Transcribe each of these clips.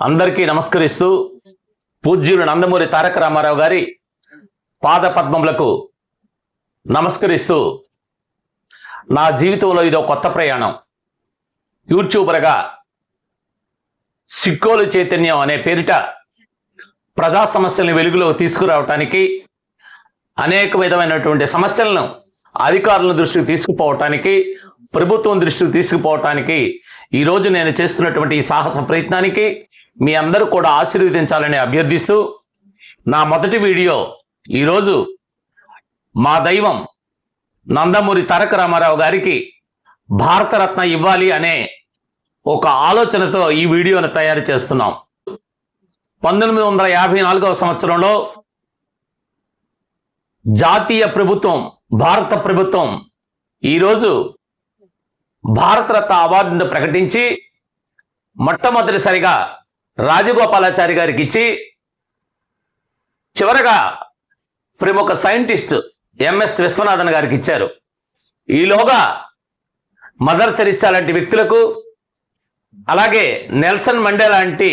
అందరికీ నమస్కరిస్తూ పూజ్యులు నందమూరి తారక రామారావు గారి పాద పద్మములకు నమస్కరిస్తూ నా జీవితంలో ఇదో కొత్త ప్రయాణం. యూట్యూబర్గా సిక్కోలు చైతన్యం అనే పేరిట ప్రజా సమస్యలను వెలుగులోకి తీసుకురావటానికి అనేక విధమైనటువంటి సమస్యలను అధికారుల దృష్టికి తీసుకుపోవటానికి ప్రభుత్వం దృష్టికి తీసుకుపోవటానికి ఈరోజు నేను చేస్తున్నటువంటి ఈ సాహస ప్రయత్నానికి మీ అందరూ కూడా ఆశీర్వదించాలని అభ్యర్థిస్తూ నా మొదటి వీడియో ఈరోజు మా దైవం నందమూరి తారక రామారావు గారికి భారతరత్న ఇవ్వాలి అనే ఒక ఆలోచనతో ఈ వీడియోను తయారు చేస్తున్నాం. పంతొమ్మిది వందల యాభై నాలుగవ సంవత్సరంలో జాతీయ ప్రభుత్వం భారత ప్రభుత్వం ఈరోజు భారతరత్న అవార్డును ప్రకటించి మొట్టమొదటిసారిగా రాజగోపాలాచారి గారికి ఇచ్చి చివరగా ప్రముఖ సైంటిస్ట్ ఎంఎస్ విశ్వనాథన్ గారికి ఇచ్చారు ఈలోగా మదర్ తెరిసా లాంటి వ్యక్తులకు అలాగే నెల్సన్ మండే లాంటి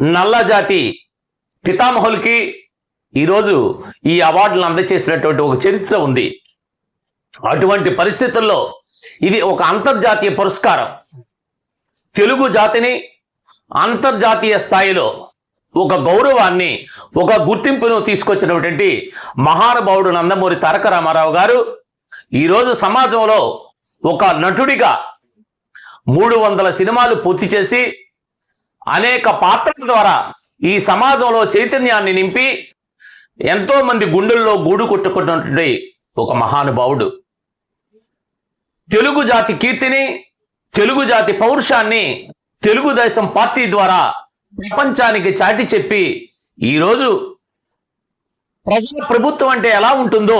నల్లజాతి పితామహులకి ఈరోజు ఈ అవార్డులను అందజేసినటువంటి ఒక చరిత్ర ఉంది. అటువంటి పరిస్థితుల్లో ఇది ఒక అంతర్జాతీయ పురస్కారం. తెలుగు జాతిని అంతర్జాతీయ స్థాయిలో ఒక గౌరవాన్ని ఒక గుర్తింపును తీసుకొచ్చినటువంటి మహానుభావుడు నందమూరి తారక రామారావు గారు ఈరోజు సమాజంలో ఒక నటుడిగా మూడు వందల సినిమాలు పూర్తి చేసి అనేక పాత్రల ద్వారా ఈ సమాజంలో చైతన్యాన్ని నింపి ఎంతో మంది గుండెల్లో గూడు కొట్టుకున్నటువంటి ఒక మహానుభావుడు. తెలుగు జాతి కీర్తిని తెలుగు జాతి పౌరుషాన్ని తెలుగుదేశం పార్టీ ద్వారా ప్రపంచానికి చాటి చెప్పి ఈరోజు ప్రజా ప్రభుత్వం అంటే ఎలా ఉంటుందో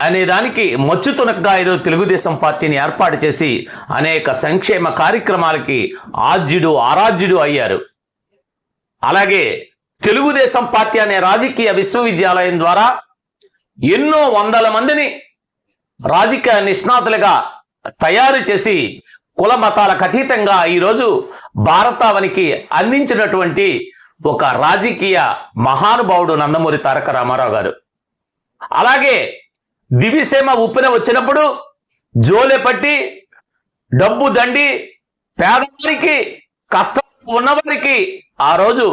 అనే దానికి మచ్చుతునకగా ఈరోజు తెలుగుదేశం పార్టీని ఏర్పాటు చేసి అనేక సంక్షేమ కార్యక్రమాలకి ఆద్యుడు ఆరాధ్యుడు అయ్యారు. అలాగే తెలుగుదేశం పార్టీ అనే రాజకీయ విశ్వవిద్యాలయం ద్వారా ఎన్నో వందల మందిని రాజకీయ నిష్ణాతులుగా తయారు చేసి కుల మతాలకు అతీతంగా ఈరోజు భారతావనికి అందించినటువంటి ఒక రాజకీయ మహానుభావుడు నందమూరి తారక రామారావు గారు. అలాగే దివిసీమ ఉప్పిన వచ్చినప్పుడు జోలె పట్టి డబ్బు దండి పేదవారికి కష్టం ఉన్నవారికి ఆ రోజు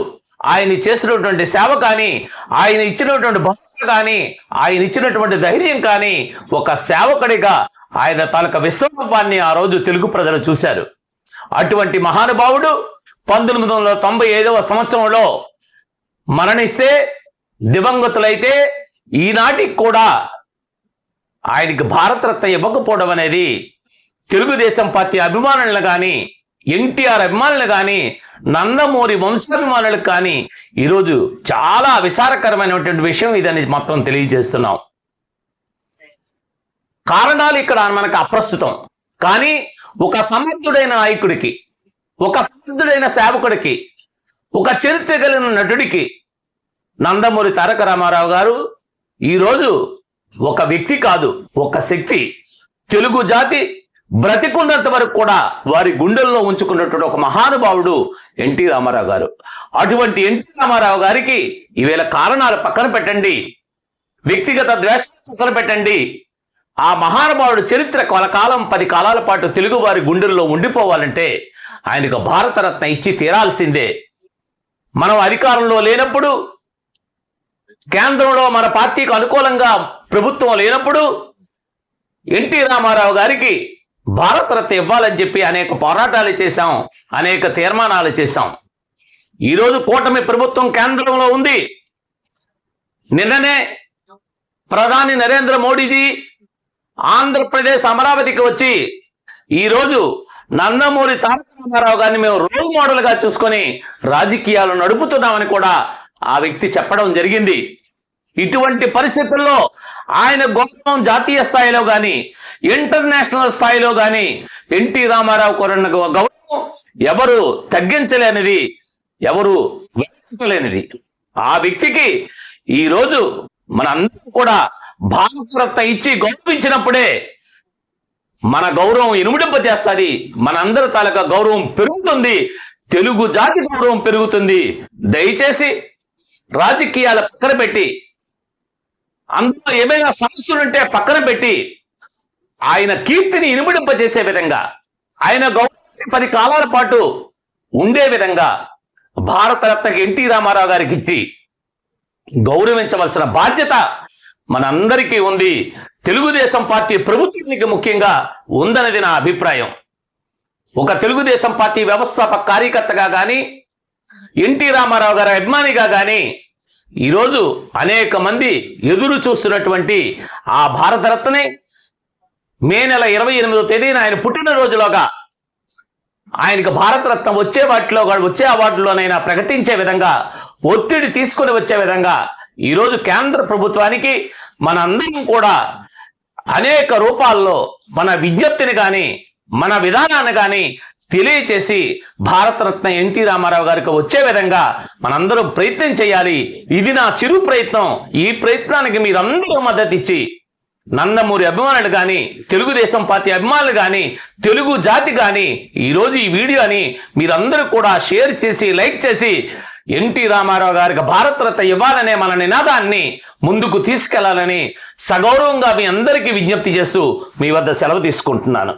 ఆయన చేసినటువంటి సేవ కానీ ఆయన ఇచ్చినటువంటి భరోసా కానీ ఆయన ఇచ్చినటువంటి ధైర్యం కానీ ఒక సేవకుడిగా ఆయన తాలూకా విశ్వరూపాన్ని ఆ రోజు తెలుగు ప్రజలు చూశారు. అటువంటి మహానుభావుడు పంతొమ్మిది వందల తొంభై ఐదవ సంవత్సరంలో మరణిస్తే దివంగతులైతే ఈనాటికి కూడా ఆయనకి భారతరత్న ఇవ్వకపోవడం అనేది తెలుగుదేశం పార్టీ అభిమానులను కానీ ఎన్టీఆర్ అభిమానులు కానీ నందమూరి వంశాభిమానులకు కానీ ఈరోజు చాలా విచారకరమైనటువంటి విషయం ఇదని మొత్తం తెలియజేస్తున్నాం. కారణాలు ఇక్కడ మనకు అప్రస్తుతం. కానీ ఒక సమర్థుడైన నాయకుడికి ఒక సమర్థుడైన సేవకుడికి ఒక చరిత్ర కలిగిన నటుడికి నందమూరి తారక రామారావు గారు ఈరోజు ఒక వ్యక్తి కాదు ఒక శక్తి. తెలుగు జాతి బ్రతికున్నంత వరకు కూడా వారి గుండెల్లో ఉంచుకున్నటువంటి ఒక మహానుభావుడు ఎన్టీ రామారావు గారు. అటువంటి ఎన్టీ రామారావు గారికి ఈవేళ కారణాలు పక్కన పెట్టండి. వ్యక్తిగత ద్వేషం పక్కన పెట్టండి. ఆ మహానుభావుడు చరిత్ర కొలకాలం పది కాలాల పాటు తెలుగువారి గుండెల్లో ఉండిపోవాలంటే ఆయనకు భారతరత్న ఇచ్చి తీరాల్సిందే. మనం అధికారంలో లేనప్పుడు కేంద్రంలో మన పార్టీకి అనుకూలంగా ప్రభుత్వం లేనప్పుడు ఎన్టీ రామారావు గారికి భారతరత్న ఇవ్వాలని చెప్పి అనేక పోరాటాలు చేశాం అనేక తీర్మానాలు చేశాం. ఈరోజు కూటమి ప్రభుత్వం కేంద్రంలో ఉంది. నిన్ననే ప్రధాని నరేంద్ర మోడీజీ ఆంధ్రప్రదేశ్ అమరావతికి వచ్చి ఈరోజు నందమూరి తారక రామారావు గారిని మేము రోల్ మోడల్గా చూసుకొని రాజకీయాలు నడుపుతున్నామని కూడా ఆ వ్యక్తి చెప్పడం జరిగింది. ఇటువంటి పరిస్థితుల్లో ఆయన గౌరవం జాతీయ స్థాయిలో కానీ ఇంటర్నేషనల్ స్థాయిలో కానీ ఎన్టీ రామారావు కొరన్న గౌరవం ఎవరు తగ్గించలేనిది ఎవరు లేనిది ఆ వ్యక్తికి ఈ రోజు అందరూ కూడా భారతరత్న ఇచ్చి గౌరవించినప్పుడే మన గౌరవం ఇనుముడింప చేస్తుంది మనందరి తాలూకా గౌరవం పెరుగుతుంది. తెలుగు జాతి గౌరవం పెరుగుతుంది. దయచేసి రాజకీయాల పక్కన పెట్టి అందులో ఏమైనా సమస్యలుంటే పక్కన పెట్టి ఆయన కీర్తిని ఇనుమడింపజేసే విధంగా ఆయన గౌరవం పది కాలాల పాటు ఉండే విధంగా భారతరత్నకి ఎన్టీ రామారావు గారికి ఇచ్చి గౌరవించవలసిన బాధ్యత మనందరికీ ఉంది. తెలుగుదేశం పార్టీ ప్రభుత్వానికి ముఖ్యంగా ఉందన్నది నా అభిప్రాయం. ఒక తెలుగుదేశం పార్టీ వ్యవస్థాపక కార్యకర్తగా కానీ ఎన్టీ రామారావు గారి అభిమానిగా కానీ ఈరోజు అనేక మంది ఎదురు చూస్తున్నటువంటి ఆ భారతరత్నే మే నెల ఇరవై ఎనిమిదో తేదీన ఆయన పుట్టినరోజులోగా ఆయనకు భారతరత్నం వచ్చే వాటిలో వచ్చే అవార్డులోనైనా ప్రకటించే విధంగా ఒత్తిడి తీసుకొని వచ్చే విధంగా ఈరోజు కేంద్ర ప్రభుత్వానికి మనందరం కూడా అనేక రూపాల్లో మన విజ్ఞప్తిని కానీ మన విధానాన్ని కానీ తెలియచేసి భారతరత్న ఎన్టీ రామారావు గారికి వచ్చే విధంగా మనందరూ ప్రయత్నం చేయాలి. ఇది నా చిరు ప్రయత్నం. ఈ ప్రయత్నానికి మీరందరూ మద్దతు ఇచ్చి నందమూరి అభిమానులు కానీ తెలుగుదేశం పార్టీ అభిమానులు కానీ తెలుగు జాతి కానీ ఈరోజు ఈ వీడియోని మీరందరూ కూడా షేర్ చేసి లైక్ చేసి ఎన్టీ రామారావు గారికి భారతరత్న ఇవ్వాలనే మన నినాదాన్ని ముందుకు తీసుకెళ్ళాలని సగౌరవంగా మీ అందరికీ విజ్ఞప్తి చేస్తూ మీ వద్ద సెలవు తీసుకుంటున్నాను.